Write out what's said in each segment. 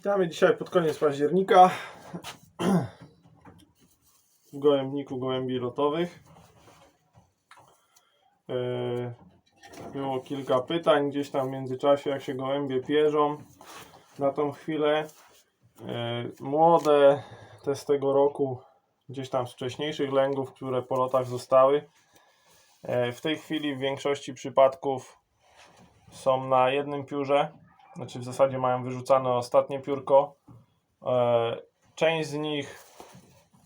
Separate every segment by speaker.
Speaker 1: Witamy dzisiaj pod koniec października w gołębniku gołębi lotowych. E, Było kilka pytań gdzieś tam w międzyczasie, jak się gołębie pierzą na tą chwilę. E, Młode te z tego roku, gdzieś tam z wcześniejszych lęgów, które po lotach zostały. E, W tej chwili w większości przypadków są na jednym piórze, znaczy w zasadzie mają wyrzucane ostatnie piórko. E, Część z nich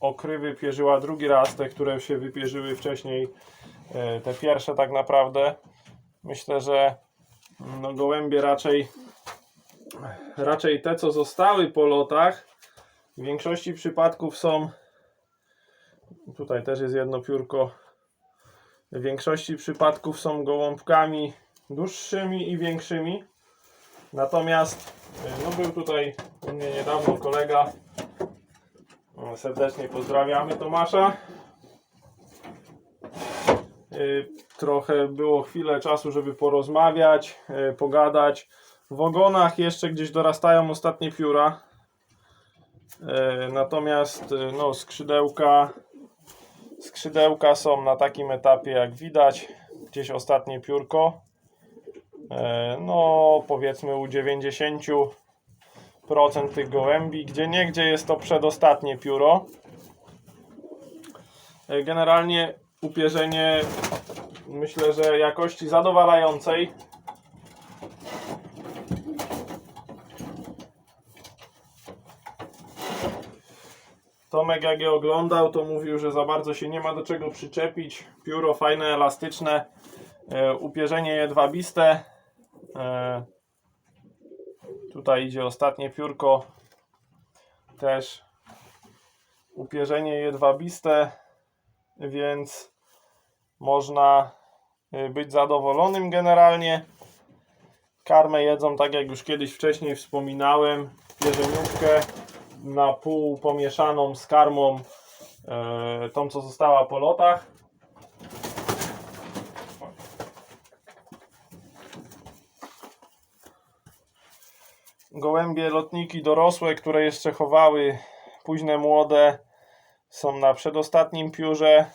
Speaker 1: okrywy pierzyła drugi raz, te, które się wypierzyły wcześniej, e, te pierwsze tak naprawdę. Myślę, że no, gołębie raczej, raczej te, co zostały po lotach, w większości przypadków są. Tutaj też jest jedno piórko. W większości przypadków są gołąbkami dłuższymi i większymi. Natomiast y, no był tutaj u mnie niedawno kolega. Serdecznie pozdrawiamy Tomasza. Y, Trochę było chwilę czasu, żeby porozmawiać, y, pogadać. W ogonach jeszcze gdzieś dorastają ostatnie pióra. Natomiast no, skrzydełka, skrzydełka są na takim etapie, jak widać. Gdzieś ostatnie piórko. E, no powiedzmy u 90% tych gołębi, gdzie jest to przedostatnie pióro. E, Generalnie upierzenie myślę, że jakości zadowalającej. Tomek jak je oglądał, to mówił, że za bardzo się nie ma do czego przyczepić. Pióro fajne, elastyczne, e, upierzenie jedwabiste. E, tutaj idzie ostatnie piórko. Też upierzenie jedwabiste, więc można e, być zadowolonym generalnie. Karmę jedzą tak jak już kiedyś wcześniej wspominałem, pierzeniówkę na pół pomieszaną z karmą e, tą co została po lotach. Gołębie lotniki dorosłe, które jeszcze chowały późne młode są na przedostatnim piórze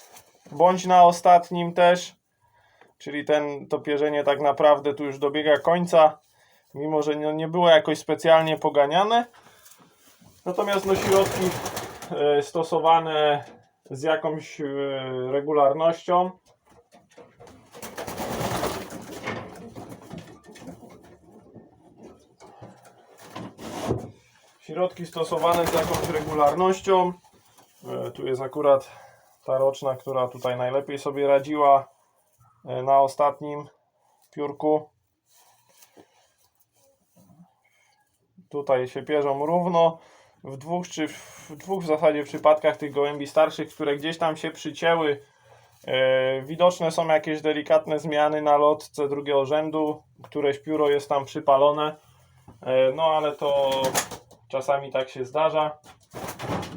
Speaker 1: bądź na ostatnim też. Czyli ten, to pierzenie tak naprawdę tu już dobiega końca, mimo że nie, nie było jakoś specjalnie poganiane. Natomiast no środki e, stosowane z jakąś e, regularnością. Środki stosowane z jakąś regularnością. E, Tu jest akurat ta roczna, która tutaj najlepiej sobie radziła e, na ostatnim piórku. Tutaj się pierzą równo. W dwóch czy w dwóch w zasadzie przypadkach tych gołębi starszych, które gdzieś tam się przycięły, e, widoczne są jakieś delikatne zmiany na lotce drugiego rzędu. Któreś pióro jest tam przypalone. No ale to czasami tak się zdarza.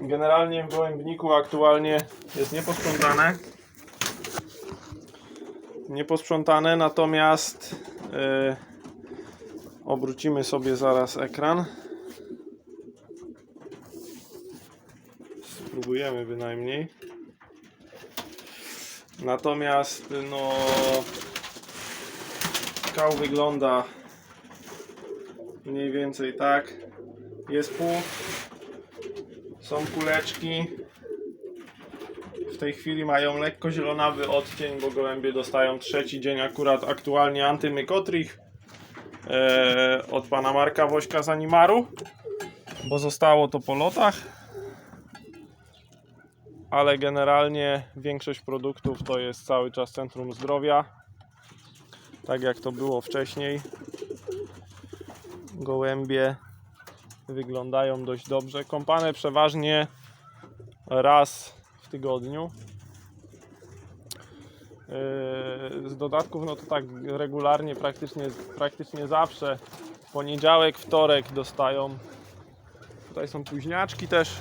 Speaker 1: Generalnie w gołębniku aktualnie jest nieposprzątane. Nieposprzątane, natomiast e, obrócimy sobie zaraz ekran. Spróbujemy bynajmniej. Natomiast no kał wygląda mniej więcej tak. Jest pół. Są kuleczki. W tej chwili mają lekko zielonawy odcień, bo gołębie dostają trzeci dzień akurat aktualnie antymykotrich e, od pana Marka Wośka z Animaru, bo zostało to po lotach. Ale generalnie większość produktów to jest cały czas Centrum Zdrowia. Tak jak to było wcześniej. Gołębie wyglądają dość dobrze. Kąpane przeważnie raz w tygodniu. Yy, Z dodatków, no to tak regularnie, praktycznie, praktycznie zawsze. Poniedziałek, wtorek dostają. Tutaj są późniaczki też.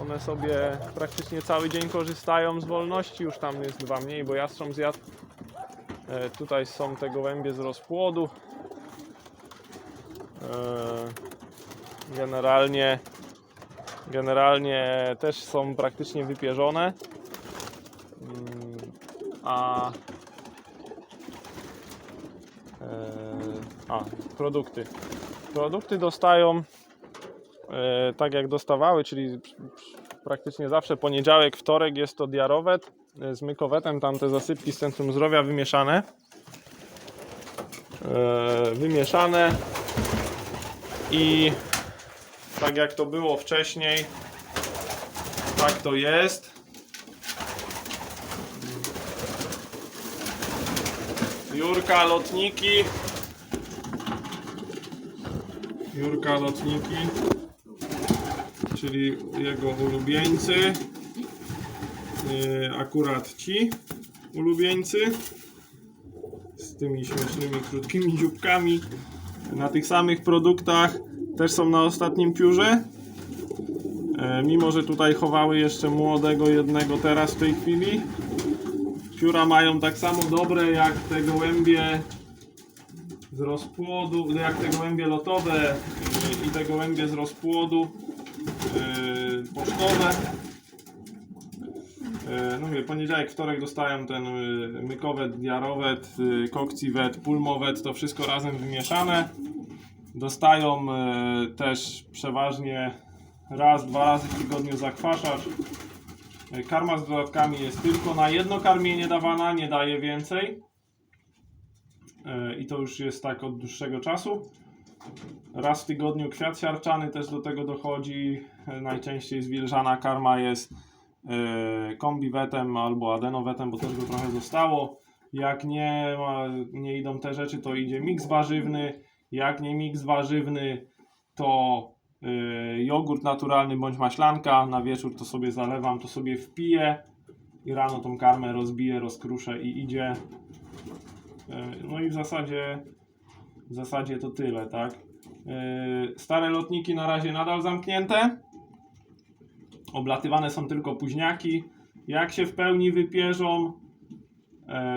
Speaker 1: One sobie praktycznie cały dzień korzystają z wolności. Już tam jest dwa mniej, bo jastrząb zjadł. E, Tutaj są te gołębie z rozpłodu. Generalnie generalnie też są praktycznie wypierzone. Mm, A e, a, produkty. Produkty dostają e, tak jak dostawały, czyli pr- pr- praktycznie zawsze poniedziałek, wtorek jest to diarowet e, z mykowetem, tam te zasypki z Centrum Zdrowia wymieszane. Wymieszane i tak jak to było wcześniej, tak to jest. Jurka lotniki. Jurka lotniki, czyli jego ulubieńcy. Yy, akurat ci ulubieńcy z tymi śmiesznymi, krótkimi dzióbkami. Na tych samych produktach też są na ostatnim piórze. E, mimo, że tutaj chowały jeszcze młodego jednego teraz w tej chwili. Pióra mają tak samo dobre jak te gołębie z rozpłodu, jak te gołębie lotowe y, i te gołębie z rozpłodu y, pocztowe. No mówię, poniedziałek, wtorek dostają ten mykowet, diarowet, kokciwet, pulmowet, to wszystko razem wymieszane. Dostają y, też przeważnie raz, dwa razy w tygodniu zakwaszacz. Y, Karma z dodatkami jest tylko na jedno karmienie dawana, nie daje więcej. E, i to już jest tak od dłuższego czasu. Raz w tygodniu kwiat siarczany też do tego dochodzi. E, Najczęściej zwilżana karma jest e, kombiwetem albo adenowetem, bo też go trochę zostało. Jak nie, nie idą te rzeczy, to idzie miks warzywny. Jak nie miks warzywny, to e, jogurt naturalny bądź maślanka. Na wieczór to sobie zalewam, to sobie wpiję i rano tą karmę rozbiję, rozkruszę i idzie. E, No i w zasadzie, w zasadzie to tyle, tak? E, Stare lotniki na razie nadal zamknięte. Oblatywane są tylko późniaki. Jak się w pełni wypierzą,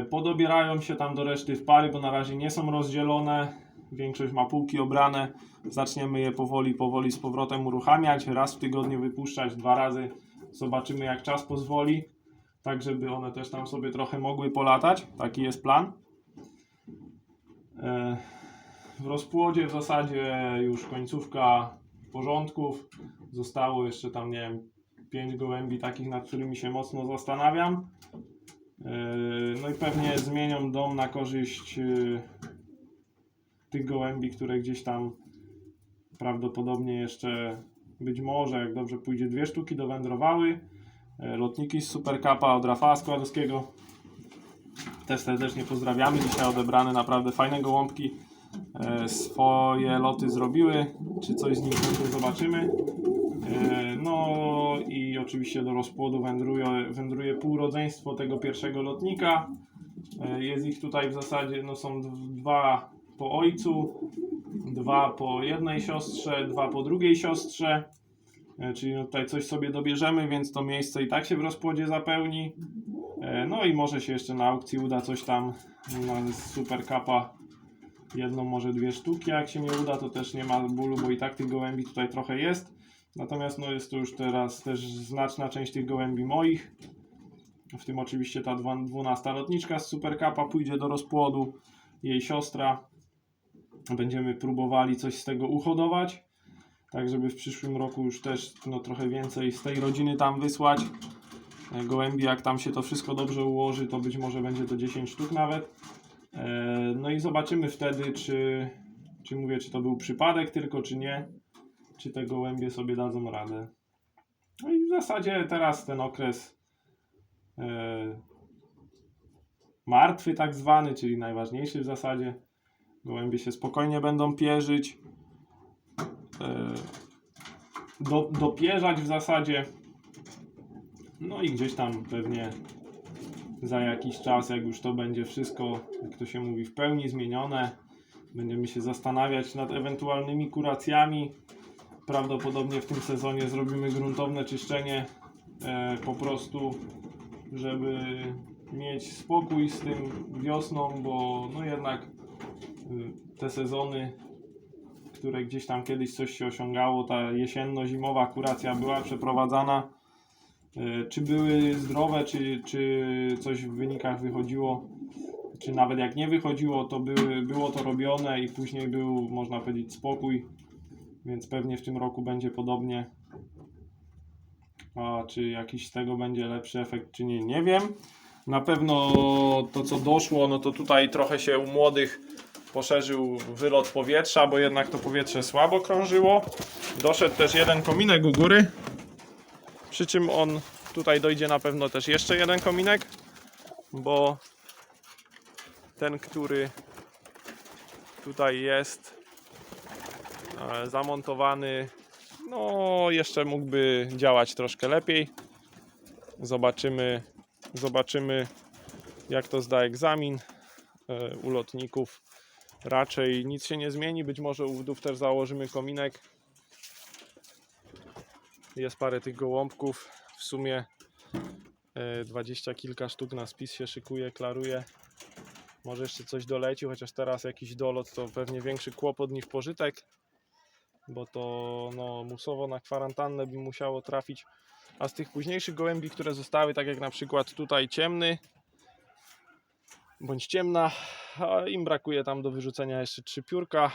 Speaker 1: podobierają się tam do reszty w pary, bo na razie nie są rozdzielone. Większość ma półki obrane. Zaczniemy je powoli, powoli z powrotem uruchamiać. Raz w tygodniu wypuszczać, dwa razy. Zobaczymy jak czas pozwoli. Tak, żeby one też tam sobie trochę mogły polatać. Taki jest plan. E, W rozpłodzie w zasadzie już końcówka porządków. Zostało jeszcze tam, nie wiem, 5 gołębi takich, nad którymi się mocno zastanawiam. E, No i pewnie zmienią dom na korzyść e, tych gołębi, które gdzieś tam prawdopodobnie jeszcze być może, jak dobrze pójdzie, dwie sztuki dowędrowały. E, Lotniki z Super Cupa od Rafała Składowskiego. Też serdecznie pozdrawiamy. Dzisiaj odebrane naprawdę fajne gołąbki. Swoje loty zrobiły. Czy coś z nich zobaczymy. E, no i oczywiście do rozpłodu wędruje, wędruje półrodzeństwo tego pierwszego lotnika. E, jest ich tutaj w zasadzie, no są dwa po ojcu, dwa po jednej siostrze, dwa po drugiej siostrze. E, Czyli no tutaj coś sobie dobierzemy, więc to miejsce i tak się w rozpłodzie zapełni. No i może się jeszcze na aukcji uda coś tam no, z Super Cupa. Jedną, może dwie sztuki. Jak się nie uda, to też nie ma bólu, bo i tak tych gołębi tutaj trochę jest. Natomiast no, jest to już teraz też znaczna część tych gołębi moich. W tym oczywiście ta dwa- 12 lotniczka z Super Cupa pójdzie do rozpłodu. Jej siostra. Będziemy próbowali coś z tego uhodować. Tak, żeby w przyszłym roku już też no, trochę więcej z tej rodziny tam wysłać e, gołębi, jak tam się to wszystko dobrze ułoży, to być może będzie to 10 sztuk nawet. E, No i zobaczymy wtedy, czy, czy mówię, czy to był przypadek tylko, czy nie. Czy te gołębie sobie dadzą radę. No i w zasadzie teraz ten okres e, martwy tak zwany, czyli najważniejszy w zasadzie. Gołębie się spokojnie będą pierzyć. E, do, dopierzać w zasadzie. No i gdzieś tam pewnie za jakiś czas, jak już to będzie wszystko, jak to się mówi, w pełni zmienione, będziemy się zastanawiać nad ewentualnymi kuracjami. Prawdopodobnie w tym sezonie zrobimy gruntowne czyszczenie e, po prostu, żeby mieć spokój z tym wiosną, bo no jednak y, te sezony, które gdzieś tam kiedyś coś się osiągało, ta jesienno-zimowa kuracja była przeprowadzana, y, czy były zdrowe, czy, czy coś w wynikach wychodziło, czy nawet jak nie wychodziło, to były, było to robione i później był, można powiedzieć, spokój, więc pewnie w tym roku będzie podobnie. A czy jakiś z tego będzie lepszy efekt, czy nie, nie wiem. Na pewno to, co doszło, no to tutaj trochę się u młodych poszerzył wylot powietrza, bo jednak to powietrze słabo krążyło. Doszedł też jeden kominek u góry, przy czym on tutaj dojdzie na pewno też jeszcze jeden kominek, bo ten, który tutaj jest zamontowany, no jeszcze mógłby działać troszkę lepiej. Zobaczymy, zobaczymy jak to zda egzamin e, u lotników. Raczej nic się nie zmieni, być może u wdów też założymy kominek. Jest parę tych gołąbków, w sumie e, dwadzieścia kilka sztuk na spis się szykuje, klaruje. Może jeszcze coś doleci, chociaż teraz jakiś dolot to pewnie większy kłopot niż pożytek, bo to no, musowo na kwarantannę by musiało trafić. A z tych późniejszych gołębi, które zostały, tak jak na przykład tutaj ciemny, bądź ciemna, a im brakuje tam do wyrzucenia jeszcze trzy piórka,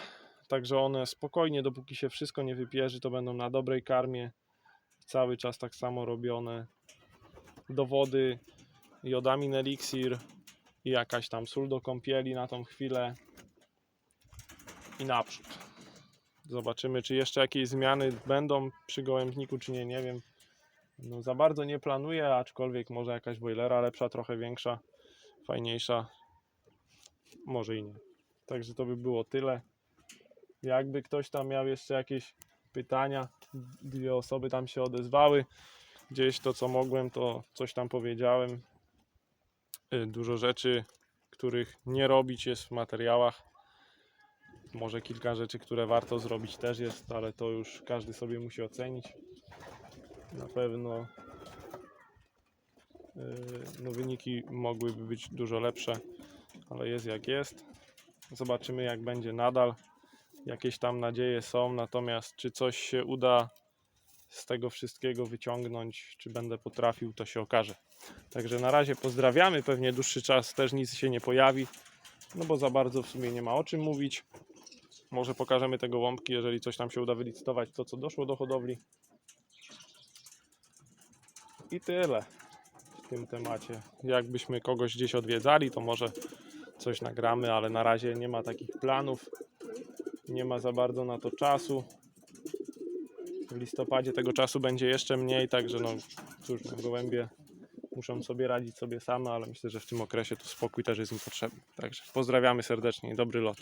Speaker 1: także one spokojnie, dopóki się wszystko nie wypierzy, to będą na dobrej karmie, cały czas tak samo robione. Do wody, jodamin eliksir i jakaś tam sól do kąpieli na tą chwilę i naprzód. Zobaczymy, czy jeszcze jakieś zmiany będą przy gołębniku, czy nie, nie wiem. No za bardzo nie planuję, aczkolwiek może jakaś boilera lepsza, trochę większa, fajniejsza. Może i nie. Także to by było tyle. Jakby ktoś tam miał jeszcze jakieś pytania, dwie osoby tam się odezwały. Gdzieś to co mogłem, to coś tam powiedziałem. Y, Dużo rzeczy, których nie robić jest w materiałach. Może kilka rzeczy, które warto zrobić też jest, ale to już każdy sobie musi ocenić. Na pewno yy, no, wyniki mogłyby być dużo lepsze, ale jest jak jest. Zobaczymy jak będzie nadal. Jakieś tam nadzieje są, natomiast czy coś się uda z tego wszystkiego wyciągnąć, czy będę potrafił, to się okaże. Także na razie pozdrawiamy. Pewnie dłuższy czas też nic się nie pojawi, no bo za bardzo w sumie nie ma o czym mówić. Może pokażemy te gołąbki, jeżeli coś nam się uda wylicytować, to co doszło do hodowli. I tyle w tym temacie. Jakbyśmy kogoś gdzieś odwiedzali, to może coś nagramy, ale na razie nie ma takich planów. Nie ma za bardzo na to czasu. W listopadzie tego czasu będzie jeszcze mniej, także no cóż, no, gołębie muszą sobie radzić sobie same, ale myślę, że w tym okresie to spokój też jest im potrzebny. Także pozdrawiamy serdecznie i dobry lot.